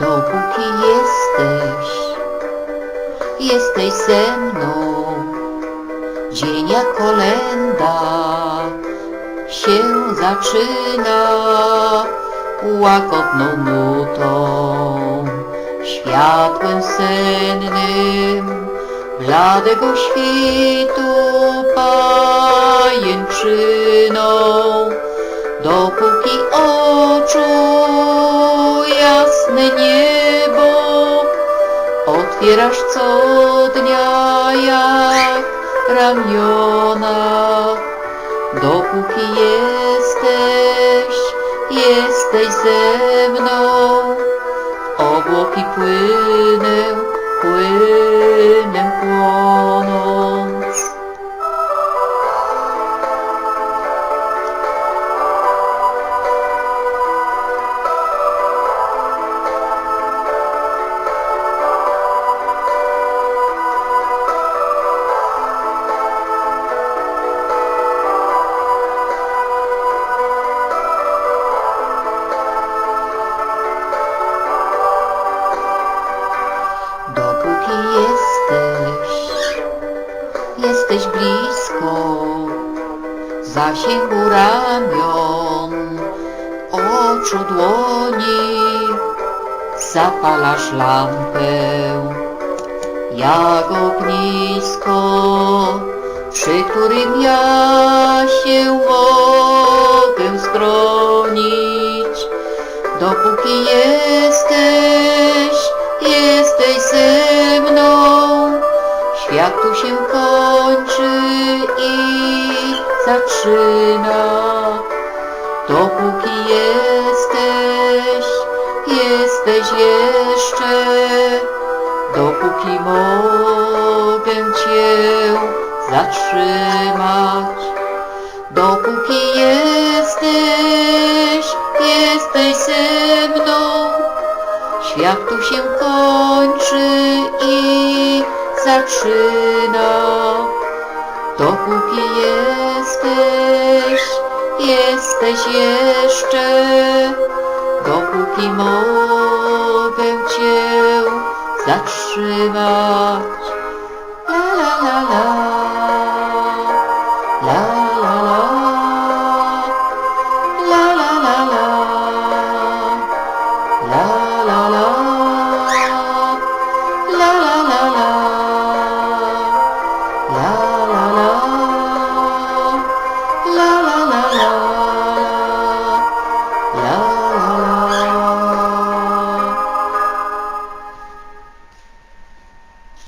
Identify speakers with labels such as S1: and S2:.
S1: dopóki jesteś, jesteś ze mną. Dzień jak kolenda się zaczyna łakotną nutą, światłem sennym bladego świtu pajęczyną, dopóki oczu otwierasz co dnia jak ramiona, dopóki jesteś, jesteś ze mną, obłoki płynę, płynę zasięgu ramion, oczu dłoni, zapalasz lampę, jak ognisko, przy którym ja zaczyna. Dopóki jesteś, jesteś jeszcze, dopóki mogę Cię zatrzymać. Dopóki jesteś, jesteś ze mną, świat tu się kończy i zaczyna. Dopóki jesteś, jesteś jeszcze, dopóki mogę Cię zatrzymać. La la la la, la la la, la la la la, la la la.